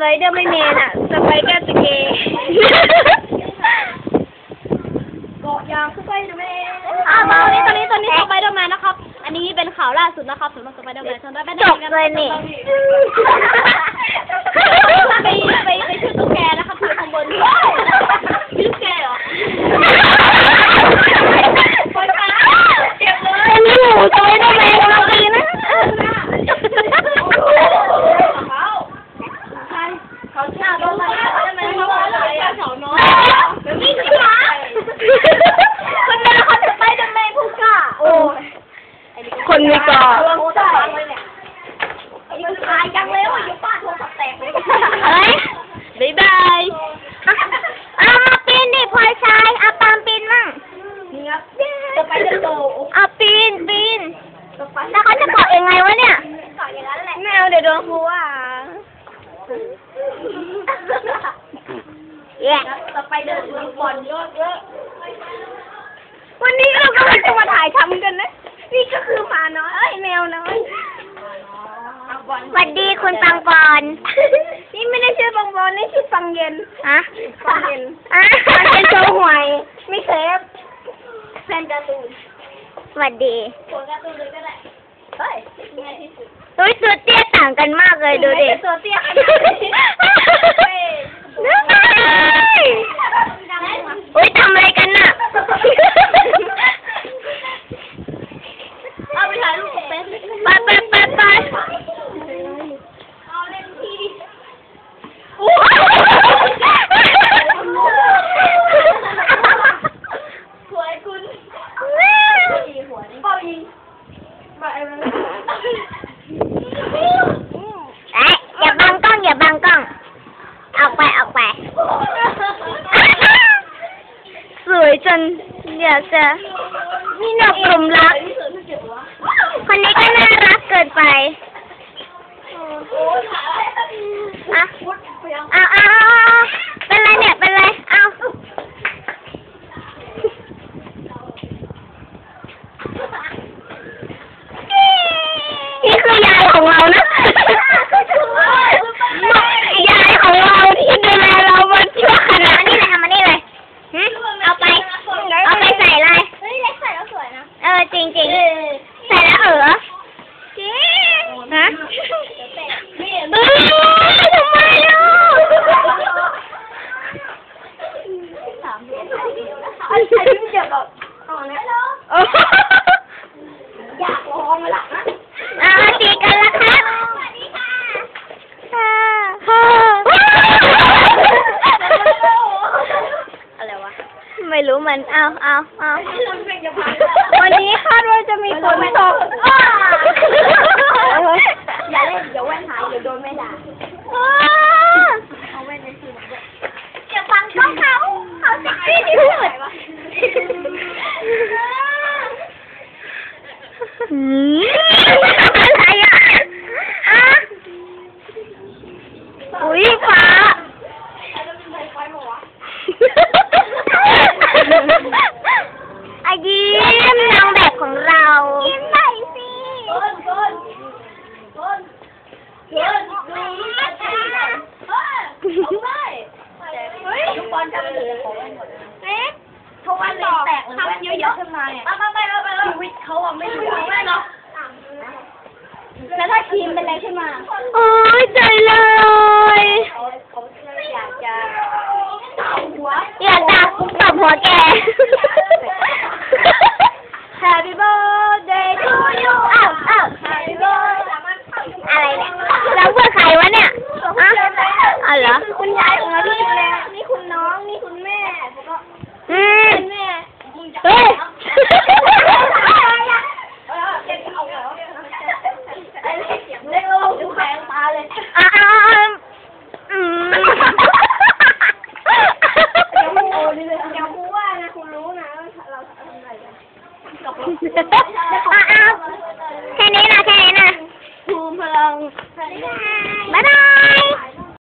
ไปเดอร์ไม่เมนอะสไปเดอร์สเกย์เกาะยางสไปเดอร์แมนอ่ามาวันนี้ตอนนี้ตอนนี้สไปเดอร์แมนนะครับ อันนี้เป็นข่าวล่าสุดนะครับสำหรับสไปเดอร์แมนสำหรับจบเลยนี่ไปไปไปชื่อตุ๊กแกนะครับอยู่ข้างบนชื่อตุ๊กแกเหรอ คนมาเจ็บเลย เป็นหมูสไปเดอร์แมนเราดีนะ เขาชาโดนอะไรทำไมเขาบอกอะไรอะเขาน้อย นี่คือหมาคนเป็นละครสไปเดอร์แมนผู้กล้าโอ้ย คนมีก่อ โอ้ตายเลยเนี่ยไอ้มันตายจังเลยว่ะอยู่ป้าโทรศัพท์แตกเลย เฮ้ย บ๊ายบาย เอามาปีนดิพลอยชายเอาปามปีนมั่ง นี่ครับสไปเดอร์โต เอาปีนปีนแล้วเขาจะเกาะยังไงวะเนี่ย ต่ออย่างนั้นแหละ แม วเดี๋ยวโดนครูว่าแย่สไปเดอร์ลูกบอลเยอะเยอะวันนี้เรากำลังจะมาถ่ายทำกันนะ นี่ก็คือหมาน้อยเอ้ยแมวน้อยสวัสดีคุณปังปอน นี่ไม่ได้ชื่อปังปอนนี่ชื่อปังเย็นอะปังเย็นอะปังเย็นโชว์หวย ไม่เซฟแฟนการ์ตูนสวัสดีตัวการ์ตูนเลยก็ได้ เฮ้ยง่ายที่สุด เฮ้ยตัวเตี้ยต่างกันมากเลยดูดิ ตัวเตี้ยขนาดนี้ ดูไปอุ้ยทำอะไรกันน่ะ เอาไปถ่ายรูปเป็น ไปไปไปไป เอาเล่นทีดิ โอ้ย สวยคุณตีหัวนี่เป้ายิงมาไอ้มัน เอ๊ะอย่าบังกล้องอย่าบังกล้อง ออกไปออกไป ส วยจนอยากจะนี่หนกกลุ่มรัก คนนี้ก็น่ารักเกินไปอ้ยขาอะอะพุทธไปยังเอาเอาเอาเอาเป็นไรเนี่ย เป็นไร เอานี่คือยายของเรานะ ยายของเราที่ดูแลเรามาชั่วขณะนี่เลยเอามานี่เลยหึเอาไป เอาไปใส่อะไร เฮ้ยเล็กใส่แล้วสวยนะ เออจริงจริงๆใส่แล้วเออจริงฮะ นี่ เออทำไมอะ สามเดือน อ้ไอ้ที่เจ็บแบบตอนนี้โอ้อยากลองเลยล่ะนะอ่าตีกันแล้วครับสวัสดีค่ะค่ะอะไรวะ ไม่รู้มัน เอาเอาเอาวันนี้คาดว่าจะมีฝนตกอย่าเล่นเดี๋ยวแว่นหายเดี๋ยวโดนแม่ด่าอ้าเอาแว่นในคืนด้วยอย่าฟังเขาเขาเขาเซ็กซี่ที่สุด อืมอะไรอะอะอุ้ยฟ้าอายิ้มนางแบบของเรายิ้มหน่อยสิต้นต้นต้นต้นดูลูกบอลเฮ้ยได้เฮ้ยลูกบอลจับถือของไว้หมด ว่าต่อแตกเลยแว่นเยอะๆขึ้นมาเนี่ยไปไปไปไปชีวิตเขาอะไม่รู้แว่เนาะแล้วถ้าทีมเป็นอะไรขึ้นมา โอ้ยใจเลย อยากจะหัวอยากดักตบหัวแก Ah, ah. Oo. Kanina, ah, kanina. Kumalang. Ah. Bye-bye!